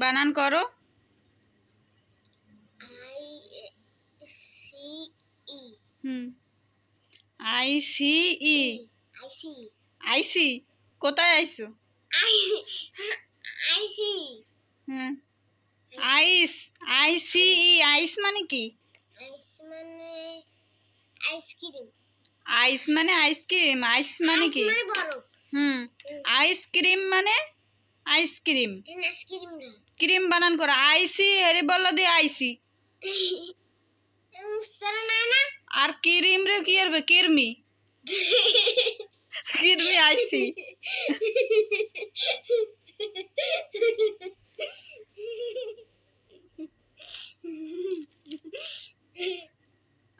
বানান করো। হুম। I C E. আইসি কোথায় আইসো আই আই হ্যাঁ আইস আই সি। ই। আইস মানে কি? আইস মানে আইসক্রিম। আইস মানে আইসক্রিম। আইস মানে কি? মানে হুম। আইসক্রিম মানে? Ice cream. ক্রিম বানান করো। আইসি হেরে বলল দিয়ে আইসি। আর ক্রিম রে কি করবে কিরমি? কিরমি আইসি।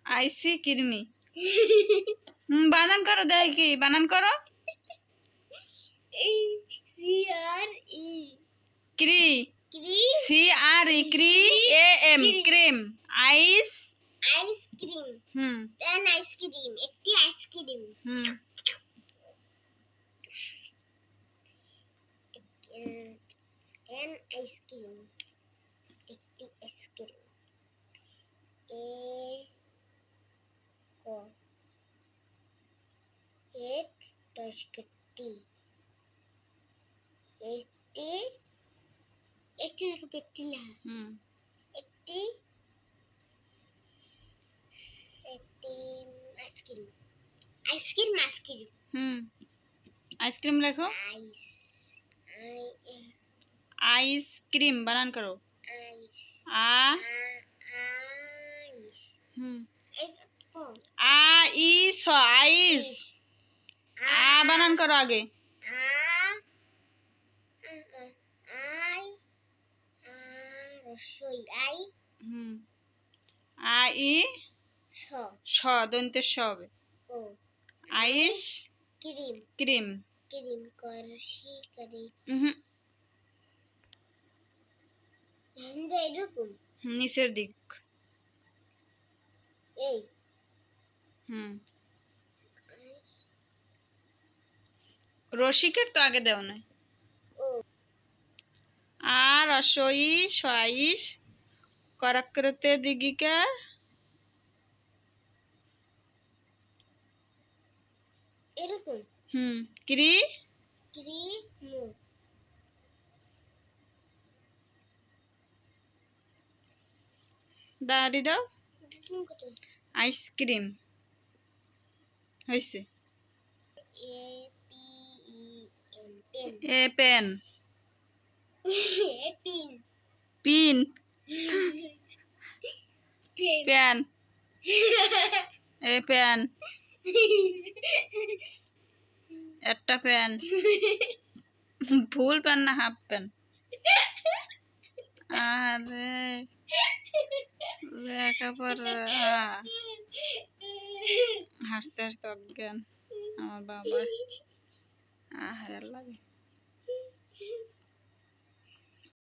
আইসি কিরমি। বানান করো দেখ। বানান করো এই C R E cre cre C R E ক্রি A M cream ice ice cream hmm an ice cream একটি আইসক্রিম হুম এন আইসক্রিম একটি আইসক্রিম এ ক এক দশকটি একটি একটি লেখা একটি লেখা হুম একটি একটি ice cream ice cream ice cream হুম আইসক্রিম লেখো আইস আই আইসক্রিম বানান করো আ হুম আইস আইস আ বানান করো আগে আই আই হুম আ ই ছ স। দন্তে স হবে। ও। Ice cream. ক্রিম। ক্রিম করে হুম এরকম? নিচের দিক। এই। হুম। রসিকের তো আগে দেও নাই। আর রসই সয়াইস করাকরতে দিগিকা এরকম। হুম ক্রি? ক্রিম দাঁড়ি দাও। Ice cream. হয়েছে a pen. Pen. Pin. Pin. Pen. A pan একটা প্যান। ফুল প্যান না, হাফ প্যান। আরে। লেখাপড়া হাসতে হাসতে অজ্ঞান। আমার বাবা। আহারে লাগে